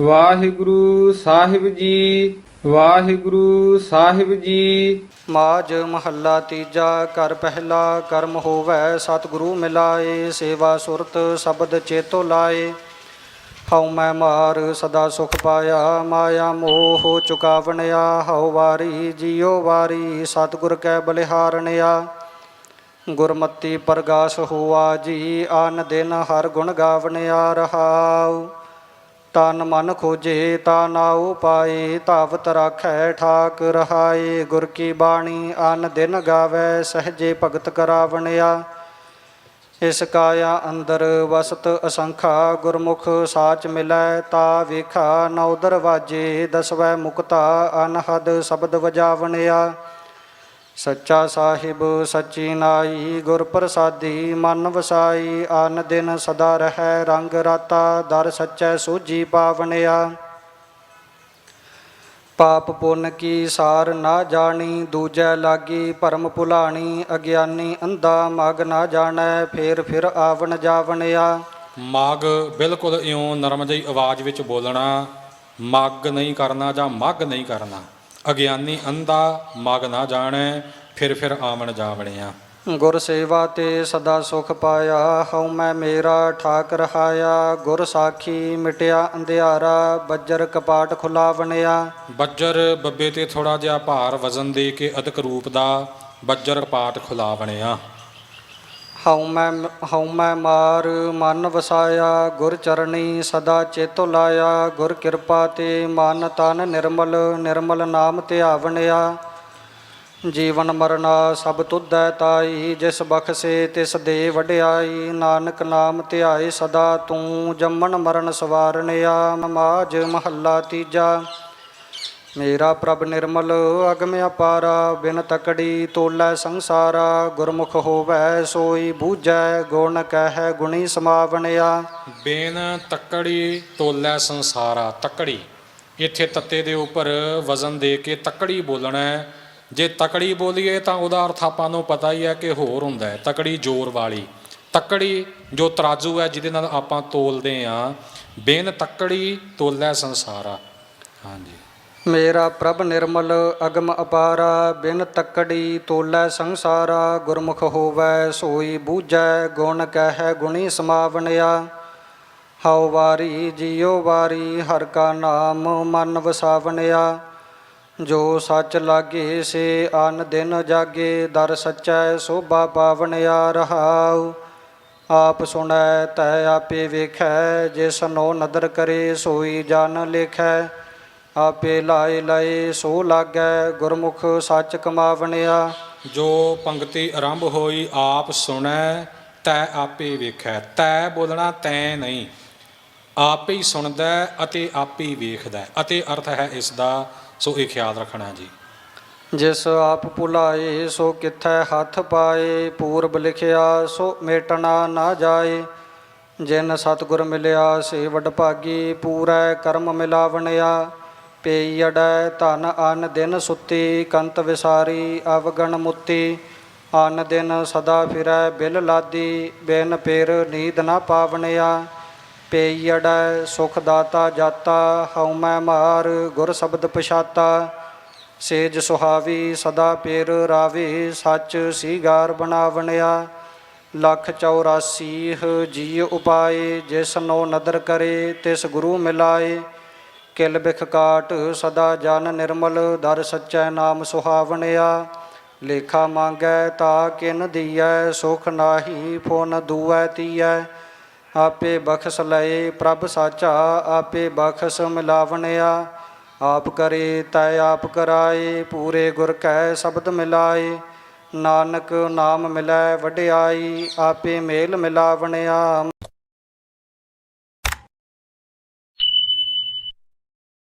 ਵਾਹਿਗੁਰੂ ਸਾਹਿਬ ਜੀ, ਵਾਹਿਗੁਰੂ ਸਾਹਿਬ ਜੀ। ਮਾਜ ਮਹੱਲਾ ਤੀਜਾ, ਕਰ ਪਹਿਲਾ ਕਰਮ ਹੋਵੈ, ਸਤਿਗੁਰੂ ਮਿਲਾਏ, ਸੇਵਾ ਸੁਰਤ ਸ਼ਬਦ ਚੇਤੋ ਲਾਏ। ਹਉ ਮੈਂ ਮਾਰ ਸਦਾ ਸੁਖ ਪਾਇਆ, ਮਾਇਆ ਮੋਹ ਚੁਕਾਵਣਿਆ, ਹਉ ਵਾਰੀ ਜਿਉ ਵਾਰੀ, ਸਤਿਗੁਰ ਕੈ ਬਲਿਹਾਰਣਿਆ। ਗੁਰਮਤੀ ਪ੍ਰਗਾਸ ਹੋਆ ਜੀ, ਆਨ ਦਿਨ ਹਰ ਗੁਣ ਗਾਵਣਿਆ ਰਹਾਉ। ਤਨ ਮਨ ਖੋਜੇ ਤਾ ਨਾਉ ਪਾਏ, ਧਾਵਤ ਰਾਖੈ ਠਾਕ ਰਹਾਏ ਗੁਰ ਕੀ ਬਾਣੀ ਅਨ ਦਿਨ ਗਾਵੇ, ਸਹਜੇ ਭਗਤ ਕਰਾਵਣਿਆ। ਇਸ ਕਾਇਆ ਅੰਦਰ ਵਸਤ ਅਸੰਖਾ ਗੁਰਮੁਖ ਸਾਚ ਮਿਲੈ, ਤਾ ਵੇਖਾ ਨੌ ਦਰਵਾਜੇ, ਦਸਵੈ ਮੁਕਤਾ ਅਨਹਦ ਸ਼ਬਦ ਵਜਾਵਣਿਆ। ਸੱਚਾ ਸਾਹਿਬ, ਸੱਚੀ ਨਾਈ ਗੁਰ ਪ੍ਰਸਾਦੀ ਮਨ ਵਸਾਈ ਆਨ ਦਿਨ ਸਦਾ ਰਹੈ, ਰੰਗ ਰਾਤਾ, ਦਰ ਸੱਚੈ ਸੂਝੀ ਪਾਵਣਿਆ। ਪਾਪ ਪੁੰਨ ਕੀ ਸਾਰ ਨਾ ਜਾਣੀ, ਦੂਜੈ ਲਾਗੀ ਭਰਮ ਭੁਲਾਣੀ, ਅਗਿਆਨੀ ਅੰਧਾ ਮਗ ਨਾ ਜਾਣੈ, ਫੇਰ ਫਿਰ ਆਵਣ ਜਾਵਣਿਆ। ਮਗ ਬਿਲਕੁਲ ਇਉਂ ਨਰਮ ਜਿਹੀ ਆਵਾਜ਼ ਵਿੱਚ ਬੋਲਣਾ, ਮਗ ਨਹੀਂ ਕਰਨਾ ਜਾਂ ਮਗ ਨਹੀਂ ਕਰਨਾ। ਅਗਿਆਨੀ ਅੰਧਾ ਮਗ ਨਾ ਜਾਣੈ ਫਿਰ ਫਿਰ ਆਵਣ ਜਾਵਣਿਆ। ਗੁਰ ਸੇਵਾ ਤੇ ਸਦਾ ਸੁਖ ਪਾਇਆ ਹਉ ਮੈਂ ਮੇਰਾ ਠਾਕ ਰਹਾਇਆ ਗੁਰ ਸਾਖੀ ਮਿਟਿਆ ਅੰਧਿਆਰਾ ਬੱਜਰ ਕਪਾਟ ਖੁਲਾਵਣਿਆ। ਬੱਜਰ ਬੱਬੇ ਤੇ ਥੋੜਾ ਜਿਹਾ ਭਾਰ ਵਜ਼ਨ ਦੇ ਕੇ ਅਦਕ ਰੂਪ ਦਾ ਬੱਜਰ ਪਾਟ ਖੁਲਾ ਬਣਿਆ ਹਉ ਮੈਂ ਹਉ ਮੈਂ ਮਾਰ, ਮਨ ਵਸਾਇਆ, ਗੁਰ ਚਰਣੀ ਸਦਾ ਚੇਤੋ ਲਾਇਆ, ਗੁਰ ਕਿਰਪਾ ਤੇ ਮਨ ਤਨ ਨਿਰਮਲ ਨਿਰਮਲ ਨਾਮ ਧਿਆਵਣਿਆ ਜੀਵਨ ਮਰਨਾ ਸਭ ਤੁਧੈ ਤਾਈ, ਜਿਸ ਬਖਸ਼ੇ ਤਿਸ ਦੇ ਵਡਿਆਈ, ਨਾਨਕ ਨਾਮ ਧਿਆਏ ਸਦਾ ਤੂੰ, ਜੰਮਣ ਮਰਨ ਸਵਾਰਣਿਆ ਮਮਾਜ ਮਹੱਲਾ ਤੀਜਾ। ਮੇਰਾ ਪ੍ਰਭ ਨਿਰਮਲ ਅਗਮ ਅਪਾਰਾ, ਬਿਨ ਤਕੜੀ ਤੋਲੈ ਸੰਸਾਰਾ, ਗੁਰਮੁਖ ਹੋਵੈ ਸੋਈ ਬੂਝੈ, ਗੁਣ ਕਹਿ ਗੁਣੀ ਸਮਾਵਣਿਆ। ਬੇਨ ਤੱਕੜੀ ਤੋਲੇ ਸੰਸਾਰਾ, ਤੱਕੜੀ। ਇੱਥੇ ਤੱਤੇ ਦੇ ਉੱਪਰ ਵਜ਼ਨ ਦੇ ਕੇ ਤੱਕੜੀ ਬੋਲਣਾ ਹੈ। ਜੇ ਤਕੜੀ ਬੋਲੀਏ ਤਾਂ ਉਹਦਾ ਅਰਥ ਆਪਾਂ ਨੂੰ ਪਤਾ ਹੀ ਹੈ ਕਿ ਹੋਰ ਹੁੰਦਾ ਹੈ। ਤਕੜੀ ਜ਼ੋਰ ਵਾਲੀ। ਤਕੜੀ ਜੋ ਤਰਾਜੂ ਹੈ, ਜਿਹਦੇ ਨਾਲ ਆਪਾਂ ਤੋਲਦੇ ਆ ਬੇਨ ਤੱਕੜੀ ਤੋਲੈ ਸੰਸਾਰਾ। ਹਾਂਜੀ। ਮੇਰਾ ਪ੍ਰਭ ਨਿਰਮਲ, ਅਗਮ ਅਪਾਰਾ, ਬਿਨ ਤੱਕੜੀ ਤੋਲੈ ਸੰਸਾਰਾ, ਗੁਰਮੁਖ ਹੋਵੈ ਸੋਈ ਬੂਝੈ, ਗੁਣ ਕਹਿ ਗੁਣੀ ਸਮਾਵਣਿਆ। ਹਉ ਵਾਰੀ ਜਿਉ ਵਾਰੀ, ਹਰ ਕਾ ਨਾਮ ਮਨ ਵਸਾਵਣਿਆ। ਜੋ ਸੱਚ ਲਾਗੇ, ਸੇ ਅਨ ਦਿਨ ਜਾਗੇ, ਦਰ ਸੱਚੈ ਸੋਭਾ ਪਾਵਣਿਆ ਰਹਾਉ। ਆਪ ਸੁਣੈ, ਤੈ ਆਪੇ ਵੇਖੈ, ਜਿਸ ਨੋ ਨਦਰ ਕਰੇ, ਸੋਈ ਜਨ ਲੇਖੈ। ਆਪੇ ਲਾਏ ਲਾਏ ਸੋ ਲਾਗੈ ਗੁਰਮੁਖ ਸੱਚ ਕਮਾਵਣਿਆ। ਜੋ ਪੰਕਤੀ ਆਰੰਭ ਹੋਈ ਆਪ ਸੁਣੈ ਤੈ ਆਪੇ ਵੇਖੈ। ਤੈ ਬੋਲਣਾ ਤੈ ਨਹੀਂ। ਆਪੇ ਹੀ ਸੁਣਦਾ ਅਤੇ ਆਪੇ ਹੀ ਵੇਖਦਾ। ਅਤੇ ਅਰਥ ਹੈ ਇਸ ਦਾ ਸੋ ਇਹ ਖਿਆਲ ਰੱਖਣਾ ਜੀ। ਜਿਸ ਆਪ ਭੁਲਾਏ ਸੋ ਕਿਥੈ ਹੱਥ ਪਾਏ। ਪੂਰਬ ਲਿਖਿਆ ਸੋ ਮੇਟਣਾ ਨਾ ਜਾਏ। ਜਿਨ ਸਤਿਗੁਰ ਮਿਲਿਆ ਸੇ ਵਡਭਾਗੀ ਪੂਰੈ ਕਰਮ ਮਿਲਾਵਣਿਆ। ਪਈ ਅੜੈ ਧਨ ਅਨ ਦਿਨ ਸੁੱਤੀ, ਕੰਤ ਵਿਸਾਰੀ ਅਵਗਣ ਮੁੱਤੀ। ਅਨ ਦਿਨ ਸਦਾ ਫਿਰੈ, ਬਿਲ ਲਾਦੀ, ਬਿਨ ਪੇਰ ਨੀਂਦ ਨਾ ਪਾਵਣਿਆ। ਪਈ ਅੜੈ, ਸੁਖ ਦਾਤਾ ਜਾਤਾ, ਹਉ ਮੈਂ ਮਾਰ, ਗੁਰ ਸ਼ਬਦ ਪਛਾਤਾ। ਸੇਜ ਸੁਹਾਵੀ, ਸਦਾ ਪੇਰ ਰਾਵੇ, ਸੱਚ ਸੀਗਾਰ ਬਣਾਵਣਿਆ। ਲੱਖ 84 ਜੀ ਉਪਾਏ, ਜਿਸ ਨੋ ਨਦਰ ਕਰੇ, ਤਿਸ ਗੁਰੂ ਮਿਲਾਏ। ਕਿਲ ਬਿਖ ਕਾਟ, ਸਦਾ ਜਨ ਨਿਰਮਲ, ਦਰ ਸੱਚੈ ਨਾਮ ਸੁਹਾਵਣਿਆ। ਲੇਖਾ ਮੰਗੈ, ਤਾ ਕਿਨ ਦੀਐ, ਸੁਖ ਨਾਹੀ, ਫੁਨ ਦੂਐ ਤੀਐ। ਆਪੇ ਬਖਸ਼ ਲਏ ਪ੍ਰਭ ਸਾਚਾ, ਆਪੇ ਬਖਸ਼ ਮਿਲਾਵਣਿਆ। ਆਪ ਕਰੇ, ਤੈ ਆਪ ਕਰਾਏ, ਪੂਰੇ ਗੁਰ ਕੈ ਸ਼ਬਦ ਮਿਲਾਏ। ਨਾਨਕ ਨਾਮ ਮਿਲੈ, ਵਡਿਆਈ, ਆਪੇ ਮੇਲ ਮਿਲਾਵਣਿਆ।